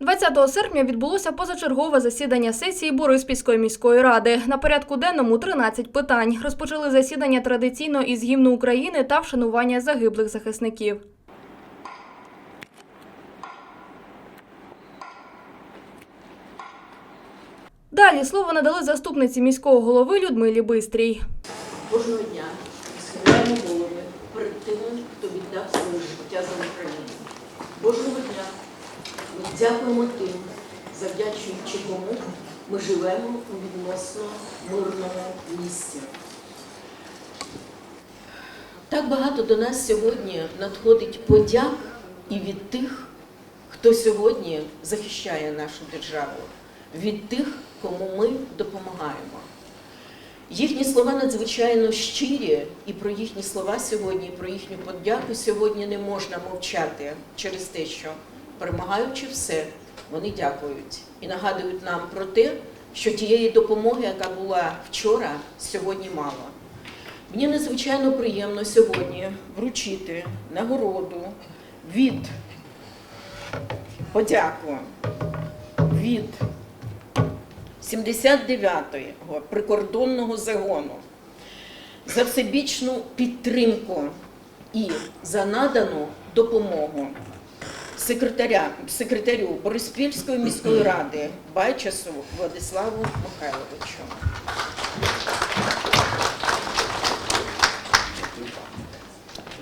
20 серпня відбулося позачергове засідання сесії Бориспільської міської ради. На порядку денному 13 питань. Розпочали засідання традиційно із гімну України та вшанування загиблих захисників. Далі слово надали заступниці міського голови Людмилі Бистрій. Кожного дня схиляємо голови перед тими, хто віддав своє життя за Україну. Кожного дня ми дякуємо тим, завдячуючи кому ми живемо у відносно мирному місці. Так багато до нас сьогодні надходить подяк і від тих, хто сьогодні захищає нашу державу, від тих, кому ми допомагаємо. Їхні слова надзвичайно щирі, і про їхні слова сьогодні, і про їхню подяку сьогодні не можна мовчати через те, що перемагаючи все, вони дякують і нагадують нам про те, що тієї допомоги, яка була вчора, сьогодні мало. Мені надзвичайно приємно сьогодні вручити нагороду від подяку від 79-го прикордонного загону за всебічну підтримку і за надану допомогу секретаря, секретарю Бориспільської міської ради Байчасу Владиславу Михайловичу.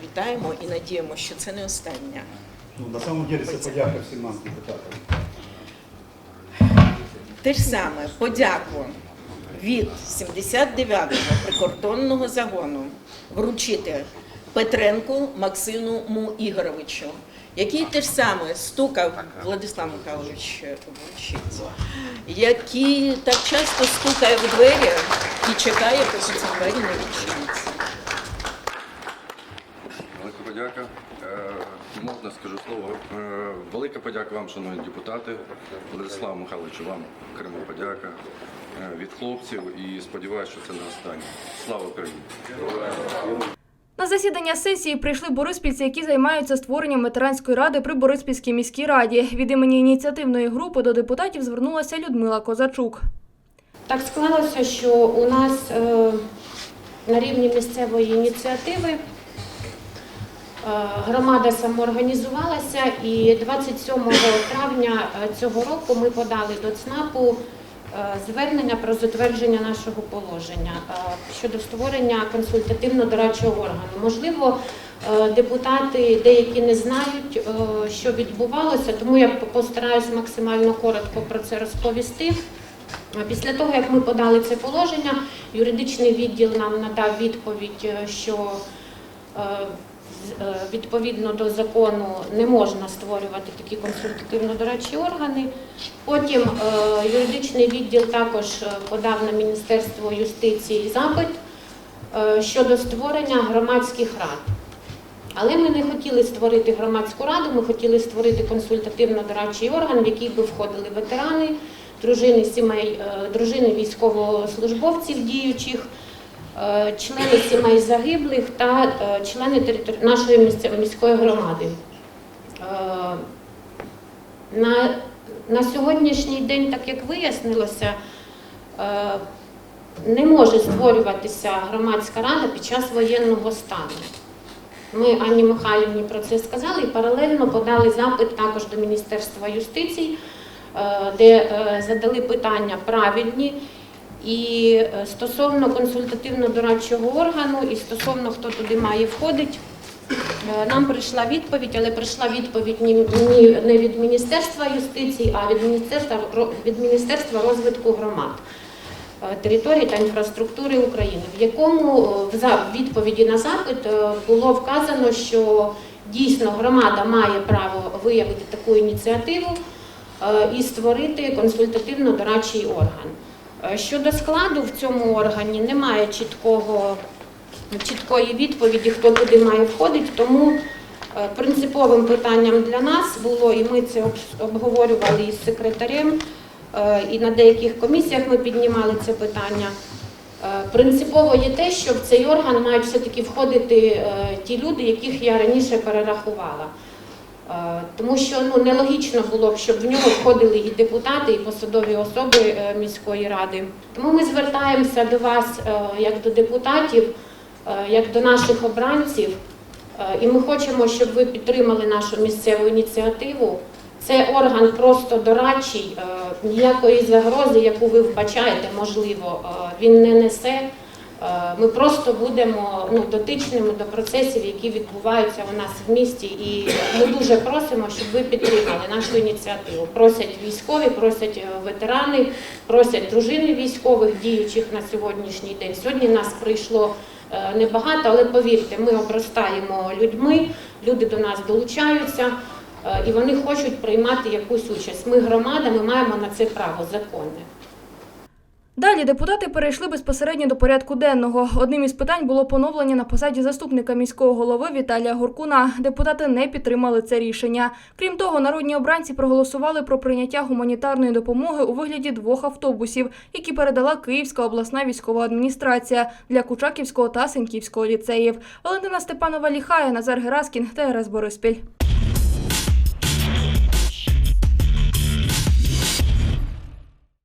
Вітаємо і надіємо, що це не останнє. Ну, на самом деле це подяка всім нам депутатам. Те ж саме подяку від 79-го прикордонного загону вручити Петренку Максиму Ігоровичу, який те ж саме стукав Владислав Михайлович вручить, який так часто стукає в двері і чекає, поки ці двері не відчиняться. Велика подяка. Е, Можна скажу слово. Е, Велика подяка вам, шановні депутати. Владиславу Михайловичу, вам окрема подяка е, від хлопців і сподіваюся, що це не останнє. Слава Україні! На засідання сесії прийшли бориспільці, які займаються створенням ветеранської ради при Бориспільській міській раді. Від імені ініціативної групи до депутатів звернулася Людмила Козачук. Так склалося, що у нас е, на рівні місцевої ініціативи е, громада самоорганізувалася і 27 травня е, цього року ми подали до ЦНАПу звернення про затвердження нашого положення е, щодо створення консультативно-дорадчого органу. Можливо, е, депутати деякі не знають, е, що відбувалося, тому я постараюсь максимально коротко про це розповісти. Після того, як ми подали це положення, юридичний відділ нам надав відповідь, е, що е, е, відповідно до закону не можна створювати такі консультативно-дорадчі органи. Потім е, юридичний відділ також е, подав на Міністерство юстиції запит е, щодо створення громадських рад. Але ми не хотіли створити громадську раду, ми хотіли створити консультативно-дорадчий орган, в який би входили ветерани, дружини сімей, е, дружини військовослужбовців діючих, е, члени сімей загиблих та е, члени нашої міської громади. Е, На, на сьогоднішній день, так як вияснилося, е, не може створюватися громадська рада під час воєнного стану. Ми Анні Михайлівні про це сказали і паралельно подали запит також до Міністерства юстиції, е, де е, задали питання правильні. І е, стосовно консультативно-дорадчого органу, і стосовно хто туди має входити, е, нам прийшла відповідь, але прийшла відповідь не від Міністерства юстиції, а від Міністерства, від Міністерства розвитку громад е, території та інфраструктури України, в якому в відповіді на запит було вказано, що дійсно громада має право виявити таку ініціативу і створити консультативно-дорадчий орган. Е, Щодо складу в цьому органі немає чіткого, чіткої відповіді, хто туди має входити, тому е, принциповим питанням для нас було, і ми це обговорювали із секретарем, е, і на деяких комісіях ми піднімали це питання. Принципово є те, що в цей орган мають все-таки входити ті люди, яких я раніше перерахувала. Е, Тому що ну нелогічно було б, щоб в нього входили і депутати, і посадові особи е, міської ради. Тому ми звертаємося до вас е, як до депутатів, як до наших обранців, і ми хочемо, щоб ви підтримали нашу місцеву ініціативу. Це орган просто дорадчий, ніякої загрози, яку ви вбачаєте, можливо, він не несе. Е, Ми просто будемо ну, дотичними до процесів, які відбуваються у нас в місті. І ми дуже просимо, щоб ви підтримали нашу ініціативу. Просять військові, просять е, ветерани, просять дружини військових, діючих на сьогоднішній день. Сьогодні нас прийшло е, небагато, але повірте, ми обростаємо людьми, люди до нас долучаються. І вони хочуть приймати якусь участь. Ми громада, ми маємо на це право законне. Далі депутати перейшли безпосередньо до порядку денного. Одним із питань було поновлення на посаді заступника міського голови Віталія Горкуна. Депутати не підтримали це рішення. Крім того, народні обранці проголосували про прийняття гуманітарної допомоги у вигляді двох автобусів, які передала Київська обласна військова адміністрація для Кучаківського та Сенківського ліцеїв. Валентина Степанова Ліхає, Назар Гераскін, ТРС Бориспіль.